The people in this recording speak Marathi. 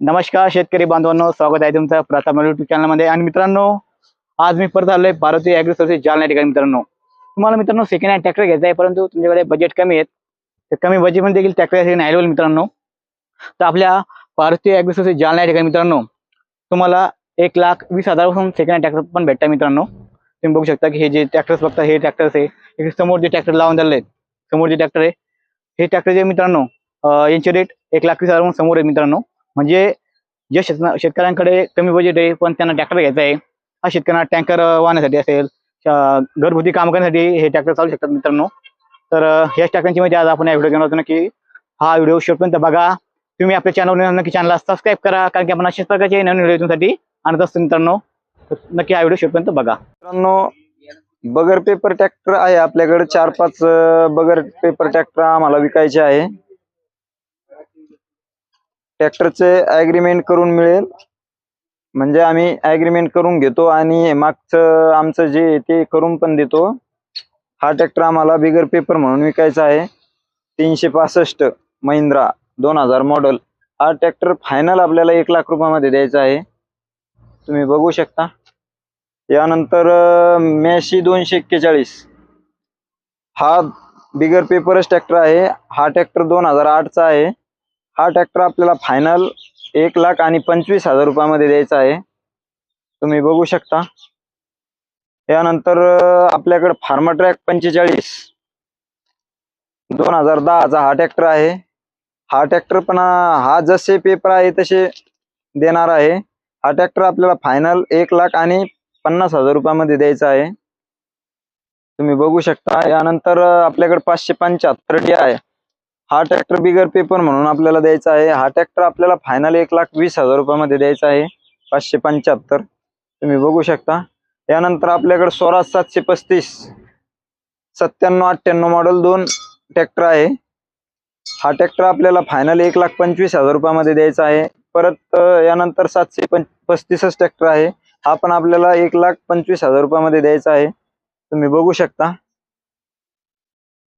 नमस्कार शेतकरी बांधवांनो स्वागत आहे तुमचं प्रथम युट्यूब चॅनलमध्ये आणि मित्रांनो आज मी परत आलोय भारतीय ॲग्री जालना ठिकाणी मित्रांनो. तुम्हाला मित्रांनो सेकंड हँड ट्रॅक्टर घ्यायचा आहे परंतु तुमच्याकडे बजेट कमी आहेत. तर कमी बजेटमध्ये देखील ट्रॅक्टर अवेलेबल मित्रांनो. तर आपल्या भारतीय ॲग्री जालना ठिकाणी मित्रांनो तुम्हाला एक लाख वीस हजारापासून सेकंड हँड ट्रॅक्टर पण भेटतात मित्रांनो. तुम्ही बघू शकता की हे जे ट्रॅक्टर्स बघता हे ट्रॅक्टर्स आहे. हे समोर जे ट्रॅक्टर लावून झाले आहेत समोर जे ट्रॅक्टर आहे हे ट्रॅक्टर जे मित्रांनो यांचे रेट एक लाख वीस हजारापासून समोर आहे मित्रांनो. म्हणजे जे शेत शेतकऱ्यांकडे कमी बजेट आहे पण त्यांना ट्रॅक्टर घ्यायचा आहे हा शेतकऱ्यांना टँकर वाहण्यासाठी असेल घरगुती काम करण्यासाठी हे ट्रॅक्टर चालू शकतात मित्रांनो. तर ह्याच ट्रॅक्टरची माहिती आज आपण या व्हिडिओ घेणार होतो नक्की हा व्हिडिओ शेवटपर्यंत बघा. तुम्ही आपल्या चॅनलवर नक्की चॅनलला सबस्क्राईब करा कारण की आपण अशाच प्रकारचे नवीन व्हिडिओ तुमच्यासाठी आणत असतो मित्रांनो. नक्की हा व्हिडिओ शेवटपर्यंत बघा. मित्रांनो बगर पेपर ट्रॅक्टर आहे आपल्याकडे. चार पाच बगर पेपर ट्रॅक्टर आम्हाला विकायचे आहे. ट्रॅक्टरचे ऍग्रीमेंट करून मिळेल. म्हणजे आम्ही ऍग्रीमेंट करून घेतो आणि मागचं आमचं जे ते करून पण देतो. हा ट्रॅक्टर आम्हाला बिगर पेपर म्हणून विकायचा आहे. तीनशे पासष्ट महिंद्रा दोन हजार मॉडेल हा ट्रॅक्टर फायनल आपल्याला एक लाख रुपयामध्ये द्यायचा आहे. तुम्ही बघू शकता. यानंतर मॅशी मेशी दोनशे एक्केचाळीस. हा बिगर पेपरच ट्रॅक्टर आहे. हा ट्रॅक्टर दोन हजार आठचा आहे. हा ट्रॅक्टर आपल्याला फायनल एक लाख आणि पंचवीस हजार रुपयामध्ये द्यायचा आहे. तुम्ही बघू शकता. यानंतर अं, आपल्याकडे फार्मा ट्रॅक पंचेचाळीस. दोन हजार दहाचा हा ट्रॅक्टर आहे. हा ट्रॅक्टर पण हा जसे पेपर आहे तसे देणार आहे. हा ट्रॅक्टर आपल्याला फायनल एक लाख आणि पन्नास हजार रुपयामध्ये द्यायचा आहे. तुम्ही बघू शकता. यानंतर अं, आपल्याकडे पाचशे पंच्याहत्तर डी आहे. हा ट्रॅक्टर बिगर पेपर म्हणून आपल्याला द्यायचा आहे. हा ट्रॅक्टर आपल्याला फायनल एक लाख वीस हजार रुपयामध्ये द्यायचा आहे. पाचशे पंच्याहत्तर. तुम्ही बघू शकता. यानंतर आपल्याकडे सोळा सातशे पस्तीस. सत्त्याण्णव अठ्ठ्याण्णव मॉडेल दोन ट्रॅक्टर आहे. हा ट्रॅक्टर आपल्याला फायनल एक लाख पंचवीस हजार रुपयामध्ये द्यायचा आहे. परत यानंतर सातशे पं पस्तीसच ट्रॅक्टर आहे. हा पण आपल्याला एक लाख पंचवीस हजार रुपयामध्ये द्यायचा आहे. तुम्ही बघू शकता.